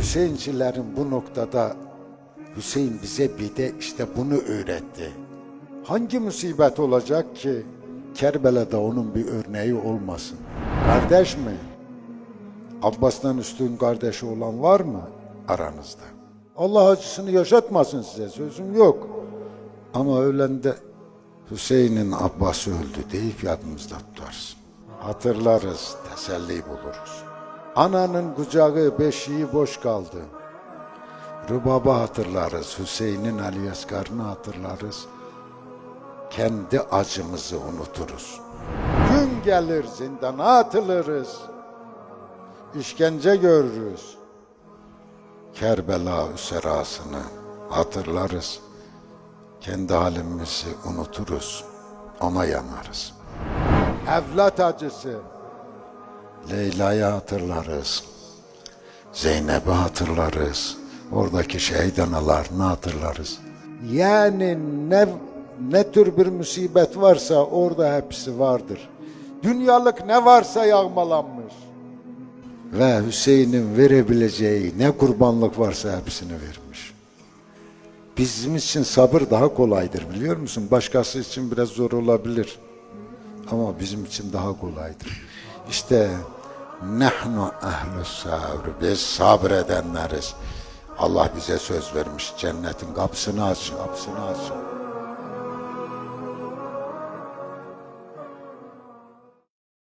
Hüseyincilerin bu noktada Hüseyin bize bir de işte bunu öğretti. Hangi musibet olacak ki Kerbela'da onun bir örneği olmasın? Kardeş mi? Abbas'tan üstün kardeşi olan var mı aranızda? Allah acısını yaşatmasın size sözüm yok. Ama ölende Hüseyin'in Abbas'ı öldü deyip yadımızda tutarsın. Hatırlarız, teselli buluruz. Ananın kucağı beşiği boş kaldı. Rübabı hatırlarız, Hüseyin'in Ali Asgar'ını hatırlarız. Kendi acımızı unuturuz. Gün gelir zindana atılırız. İşkence görürüz. Kerbela üserasını hatırlarız. Kendi halimizi unuturuz. Ona yanarız. Evlat acısı. Leyla'yı hatırlarız. Zeynep'i hatırlarız. Oradaki şehit analarını hatırlarız. Yani ne ne tür bir musibet varsa orada hepsi vardır. Dünyalık ne varsa yağmalanmış. Ve Hüseyin'in verebileceği ne kurbanlık varsa hepsini vermiş. Bizim için sabır daha kolaydır biliyor musun? Başkası için biraz zor olabilir. Ama bizim için daha kolaydır. İşte nehnu ehlus sabr. Biz sabredenleriz. Allah bize söz vermiş. Cennetin kapısını aç, kapısını aç.